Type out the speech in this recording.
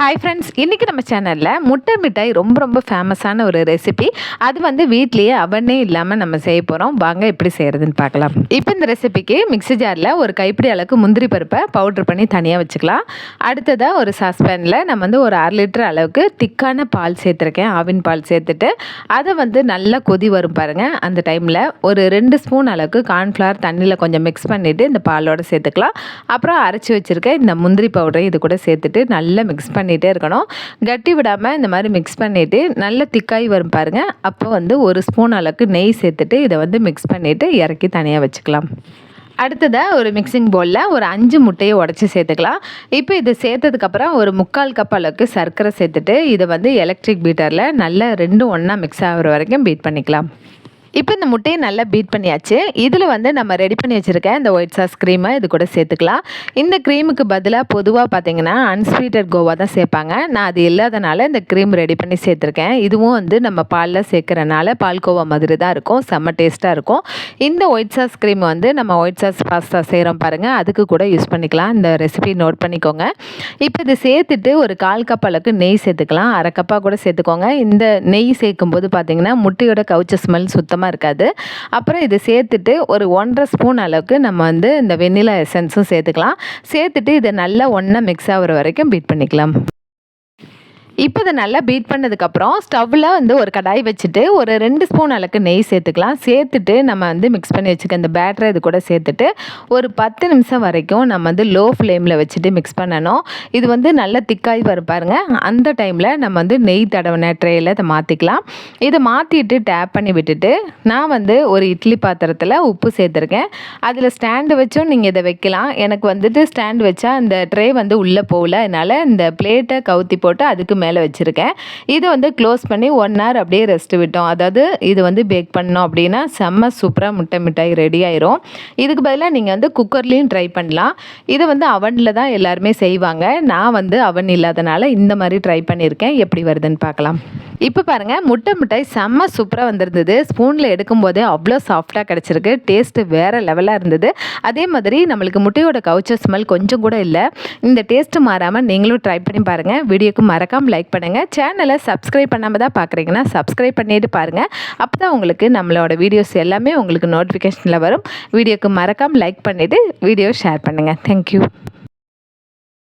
Hi friends இன்றைக்கி நம்ம சேனலில் முட்டை மிட்டாய் ரொம்ப ரொம்ப ஃபேமஸான ஒரு ரெசிபி அது வந்து வீட்லேயே அவனே இல்லாமல் நம்ம செய்ய போகிறோம் வாங்க எப்படி செய்கிறதுன்னு பார்க்கலாம். இப்போ இந்த ரெசிபிக்கு மிக்ஸி ஜாரில் ஒரு கைப்பிடி அளவுக்கு முந்திரி பருப்பை பவுட்ரு பண்ணி தனியாக வச்சுக்கலாம். அடுத்ததாக ஒரு சாஸ்பேனில் நம்ம வந்து ஒரு அரை லிட்டர் அளவுக்கு திக்கான பால் சேர்த்துருக்கேன். ஆவின் பால் சேர்த்துட்டு அதை வந்து நல்லா கொதி வரும் பாருங்கள் அந்த டைமில் ஒரு ரெண்டு ஸ்பூன் அளவுக்கு கார்ன்ஃப்ளவர் தண்ணியில் கொஞ்சம் மிக்ஸ் பண்ணிவிட்டு இந்த பாலோடு சேர்த்துக்கலாம். அப்புறம் அரைச்சி வச்சுருக்க இந்த முந்திரி பவுடரை இது கூட சேர்த்துட்டு நல்லா மிக்ஸ் பண்ணி பண்ணிகிட்டே இருக்கணும். கட்டி விடாமல் இந்த மாதிரி மிக்ஸ் பண்ணிவிட்டு நல்ல திக்காய் வரும் பாருங்கள் அப்போ வந்து ஒரு ஸ்பூன் அளவுக்கு நெய் சேர்த்துட்டு இதை வந்து மிக்ஸ் பண்ணிவிட்டு இறக்கி தனியாக வச்சுக்கலாம். அடுத்ததாக ஒரு மிக்சிங் பவுலில் ஒரு அஞ்சு முட்டையை உடச்சி சேர்த்துக்கலாம். இப்போ இதை சேர்த்ததுக்கப்புறம் ஒரு முக்கால் கப் அளவுக்கு சர்க்கரை சேர்த்துட்டு இதை வந்து எலக்ட்ரிக் பீட்டரில் நல்லா ரெண்டும் ஒன்றா மிக்ஸ் ஆகிற வரைக்கும் பீட் பண்ணிக்கலாம். இப்போ இந்த முட்டையை நல்லா பீட் பண்ணியாச்சு. இதில் வந்து நம்ம ரெடி பண்ணி வச்சுருக்க இந்த ஒயிட் சாஸ் க்ரீமை இது கூட சேர்த்துக்கலாம். இந்த க்ரீமுக்கு பதிலாக பொதுவாக பார்த்தீங்கன்னா அன்ஸ்வீட்டட் கோவா தான் சேர்ப்பாங்க. நான் அது இல்லாதனால இந்த க்ரீம் ரெடி பண்ணி சேர்த்துருக்கேன். இதுவும் வந்து நம்ம பாலில் சேர்க்குறனால பால்கோவா மாதிரி தான் இருக்கும். செம்ம டேஸ்ட்டாக இருக்கும். இந்த ஒயிட் சாஸ் க்ரீம் வந்து நம்ம ஒயிட் சாஸ் பாஸ்தா செய்கிறோம் பாருங்கள் அதுக்கு கூட யூஸ் பண்ணிக்கலாம். இந்த ரெசிபி நோட் பண்ணிக்கோங்க. இப்போ இது சேர்த்துட்டு ஒரு கால் கப் அளவுக்கு நெய் சேர்த்துக்கலாம். அரை கப்பாக கூட சேர்த்துக்கோங்க. இந்த நெய் சேர்க்கும்போது பார்த்தீங்கன்னா முட்டையோட கவுச்ச ஸ்மெல் சுத்தம் சுத்தமாக இருக்காது. அப்புறம் இது சேர்த்துட்டு ஒரு ஒன்றரை ஸ்பூன் அளவுக்கு நம்ம வந்து இந்த வெண்ணிலா எசன்ஸும் சேர்த்துக்கலாம். சேர்த்துட்டு இதை நல்லா ஒன்றா மிக்ஸ் ஆகிற வரைக்கும் பீட் பண்ணிக்கலாம். இப்போ இதை நல்லா பீட் பண்ணதுக்கப்புறம் ஸ்டவ்வில் வந்து ஒரு கடாய் வச்சுட்டு ஒரு ரெண்டு ஸ்பூன் அளவுக்கு நெய் சேர்த்துக்கலாம். சேர்த்துட்டு நம்ம வந்து மிக்ஸ் பண்ணி வச்சுக்க இந்த பேட்டரை இது கூட சேர்த்துட்டு ஒரு பத்து நிமிஷம் வரைக்கும் நம்ம வந்து லோ ஃப்ளேமில் வச்சுட்டு மிக்ஸ் பண்ணணும். இது வந்து நல்லா திக்காய் வரும் பாருங்கள் அந்த டைமில் நம்ம வந்து நெய் தடவின ட்ரேயில் இதை மாற்றிக்கலாம் இதை மாற்றிட்டு டேப் பண்ணி விட்டுட்டு நான் வந்து ஒரு இட்லி பாத்திரத்தில் உப்பு சேர்த்துருக்கேன். அதில் ஸ்டாண்டு வச்சும் நீங்கள் இதை வைக்கலாம். எனக்கு வந்துட்டு ஸ்டாண்டு வச்சா அந்த ட்ரே வந்து உள்ளே போகல. அதனால் இந்த பிளேட்டை கவுத்தி போட்டு அதுக்கு மேலே மேலே வச்சுருக்கேன். இது வந்து க்ளோஸ் பண்ணி ஒன் ஹவர் அப்படியே ரெஸ்ட் விட்டோம். அதாவது இது வந்து பேக் பண்ணோம் அப்படின்னா செம்ம சூப்பராக முட்டை மிட்டாய் ரெடி ஆயிரும். இதுக்கு பதிலாக நீங்கள் வந்து குக்கர்லேயும் ட்ரை பண்ணலாம். இதை வந்து அவனில் தான் எல்லாருமே செய்வாங்க. நான் வந்து அவன் இல்லாதனால இந்த மாதிரி ட்ரை பண்ணியிருக்கேன். எப்படி வருதுன்னு பார்க்கலாம். இப்போ பாருங்கள் முட்டை மிட்டாய் செம்ம சூப்பராக வந்திருந்தது. ஸ்பூனில் எடுக்கும்போதே அவ்வளோ சாஃப்டாக கிடச்சிருக்கு. டேஸ்ட்டு வேறு லெவலாக இருந்தது. அதே மாதிரி நம்மளுக்கு முட்டையோட கவுச்ச ஸ்மெல் கொஞ்சம் கூட இல்லை. இந்த டேஸ்ட்டு மாறாமல் நீங்களும் ட்ரை பண்ணி பாருங்கள் வீடியோக்கு மறக்காமல் லைக் பண்ணுங்கள் சேனலை சப்ஸ்கிரைப் பண்ணாமல் தான் பார்க்குறீங்கன்னா சப்ஸ்கிரைப் பண்ணிட்டு பாருங்கள் அப்போ தான் உங்களுக்கு நம்மளோட வீடியோஸ் எல்லாமே உங்களுக்கு நோட்டிஃபிகேஷனில் வரும். வீடியோக்கு மறக்காமல் லைக் பண்ணிவிட்டு வீடியோ ஷேர் பண்ணுங்கள் தேங்க்யூ